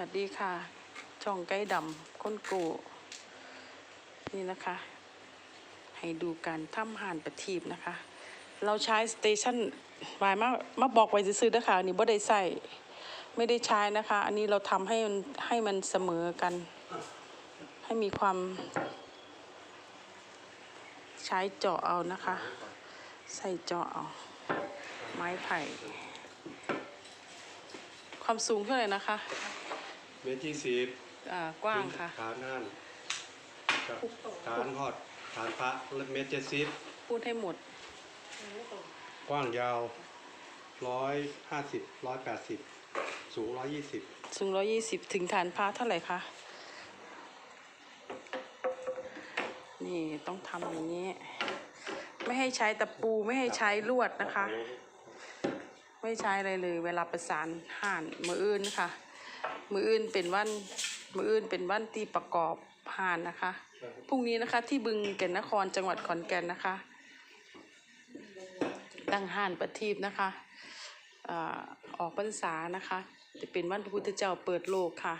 วัสดีค่ะ ช่องไก่ดำค้นโกนี่นะคะ ให้ดูการทำห่านประทีปนะคะ เราใช้สเตชันวายมามาบอกไว้ซื้อๆนะคะอันนี้บ่ได้ใส่ไม่ได้ใช้นะคะ อันนี้เราทำให้มันให้มันเสมอกัน ให้มีความใช้เจาะเอานะคะ ใส่เจาะเอา ไม้ไผ่ ความสูงเท่าไหร่นะคะ เมตรที่สิบอ่ากว้างค่ะ ฐานนั่นกับฐานหอดฐานพระเมตรเจ็ดสิบพูดให้หมด กว้างยาวร้อยห้าสิบร้อยแปดสิบสูงร้อยยี่สิบสูงร้อยยี่สิบถึงฐานพระเท่าไหร่คะนี่ต้องทำอย่างนี้ ไม่ให้ใช้ตะปูไม่ให้ใช้ลวดนะคะ ไม่ใช้อะไรเลย เวลาประสานห่านมืออื่นค่ะ มืออื่นเป็นวันมืออื่นเป็นวันที่ประกอบห่านนะคะพรุ่งนี้นะคะที่บึงแก่นนครจังหวัดขอนแก่นนะคะตั้งห่านประทีปนะคะอ่าออกพรรษานะคะ จะเป็นวันพระพุทธเจ้าเปิดโลกค่ะ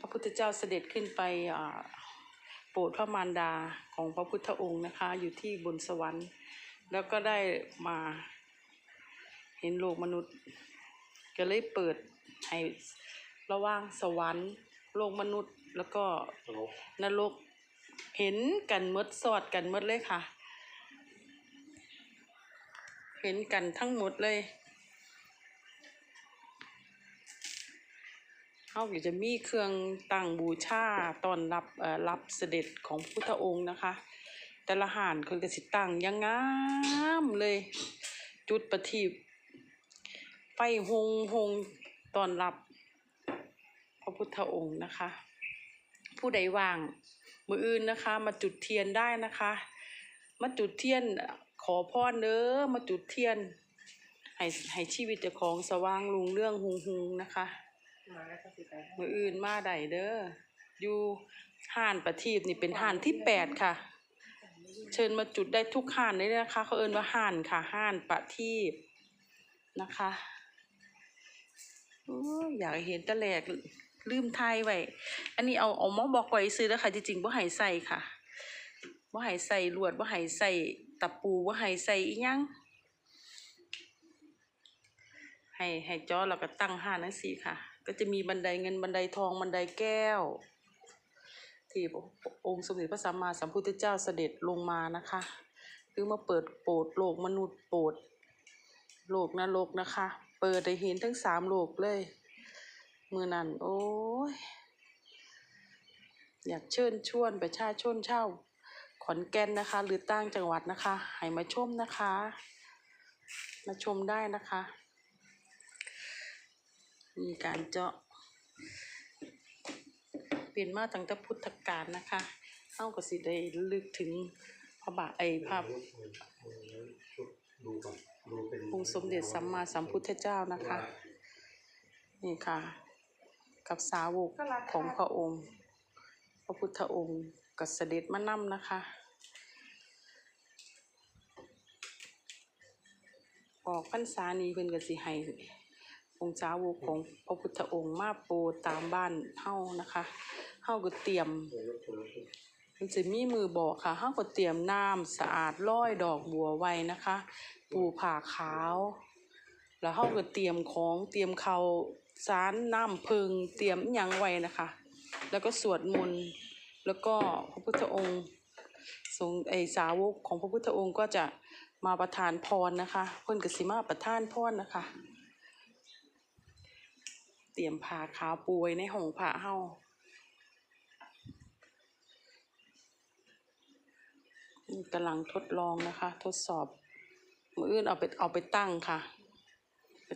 พระพุทธเจ้าเสด็จขึ้นไปอ่าโปรดพระมารดาของพระพุทธองค์นะคะ อยู่ที่บนสวรรค์ แล้วก็ได้มาเห็นโลกมนุษย์ ก็เลยเปิดให้ ระหว่างสวรรค์โลกมนุษย์ แล้วก็นรกเห็นกันมดสอดกันมดเลยค่ะ เห็นกันทั้งหมดเลยเขาก็จะมีเครื่องตั้งบูชาตอนรับเอ่อรับเสด็จของพุทธองค์นะคะแต่ละหานคนก็สิตั้งยังงามเลย จุดประทีปไฟหงหงตอนรับ พุทธองค์นะคะ ผู้ใดว่างมืออื่นนะคะ มาจุดเทียนได้นะคะ มาจุดเทียนขอพรเด้อมาจุดเทียนให้ให้ชีวิตเจ้าของสว่างลุงเรื่องหุงหุงนะคะมืออื่นมาได้เด้ออยู่ห้านประทีปนี่เป็นห้านที่แปดค่ะ เชิญมาจุดได้ทุกห้านเลยนะคะ เขาเอิ้นว่าห้านค่ะห้านประทีปนะคะอยอยากเห็นตะแหลก ลืมไทยไว้ อันนี้เอาเอามาบอกไว้ซื้อแล้วค่ะจริงๆว่าให้ใส่ค่ะว่าให้ใส่ลวดว่าให้ใส่ตะปูว่าให้ใส่อีหยังให้ให้จอแล้วก็ตั้งห้านังสี่ค่ะ ก็จะมีบันไดเงินบันไดทองบันไดแก้ว ที่องค์สมเด็จพระสัมมาสัมพุทธเจ้าเสด็จลงมานะคะคือมาเปิดโปดโลกมนุษย์โปดโลกนรกนะคะ เปิดได้เห็นทั้งสามโลกเลย มือนั่นโอ้ย อยากเชิญชวนประชาชนเช่าวขอนแก่นนะคะ หรือต่างจังหวัดนะคะให้มาชมนะคะ มาชมได้นะคะ มีการเจาะเปลี่ยนมาตั้งแต่พุทธกาลนะคะเอ้าก็สิได้ลึกถึงพระบาทไอยพระดูก่อนดูเป็นองค์สมเด็จสัมมาสัมพุทธเจ้านะคะ นี่ค่ะ กับสาวกของพระองค์ พระพุทธองค์กับเสด็จมานํนะคะ ออกพรรษานี้เพิ่นก็สิให้องค์สาวกของพระพุทธองค์มาโปรดตามบ้านเฮานะคะเฮาก็เตรียมมันจะมีมือบอกค่ะเฮาก็เตรียมน้ำสะอาดร้อยดอกบัวไว้นะคะ ปูผ่าขาว แล้วเฮาก็เตรียมของเตรียมเขาสารน้ำพึงเตรียมหยังไว้นะคะ แล้วก็สวดมนต์แล้วก็พระพุทธองค์ทรงไอสาวกของพระพุทธองค์ก็จะมาประทานพรนะคะ เพิ่นกสิมาประทานพรนะคะ เตรียมผ้าขาวปูไว้ในห้องพระเฮานี่กำลังทดลองนะคะ ทดสอบมืออื่นเอาไปเอาไปตั้งค่ะ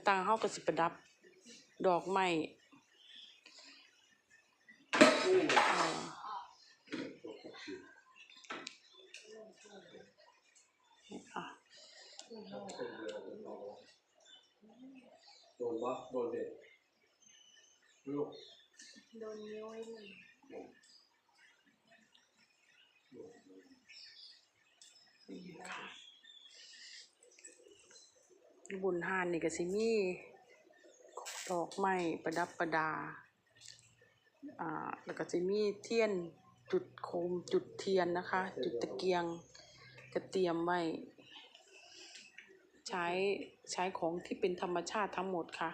ไปตั้งเฮาก็สิประดับ ดอกไม้อะโดนวะโดนเด็ดลูกโดนนิ้วไว้เลยนี่ค่ะ บุญหานนี่ก็สิมีดอกไม้ประดับประดา อ่า แล้วก็จะมีเทียนจุดโคมจุดเทียนนะคะ จุดตะเกียงกระเตรียมไว้ ใช้ใช้ของที่เป็นธรรมชาติทั้งหมดค่ะ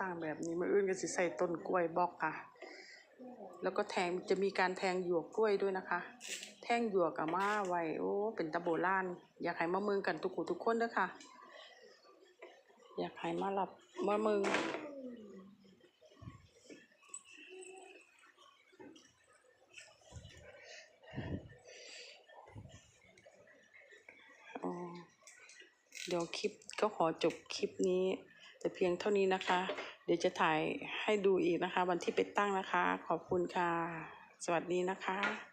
ต่างแบบนี้มืออื่นก็สิใส่ต้นกล้วยบอกค่ะ แล้วก็แทงจะมีการแทงหยวกกล้วยด้วยนะคะ แทงหยวกกับมาไว้โอ้เป็นตะโบล้าน อยากให้มาเมืองกันทุกคนทุกคนเด้อค่ะ อยากให้มาหลับมาเมืองเดี๋ยวคลิปก็ขอจบคลิปนี้ แต่เพียงเท่านี้นะคะ เดี๋ยวจะถ่ายให้ดูอีกนะคะ วันที่ไปตั้งนะคะ ขอบคุณค่ะ สวัสดีนะคะ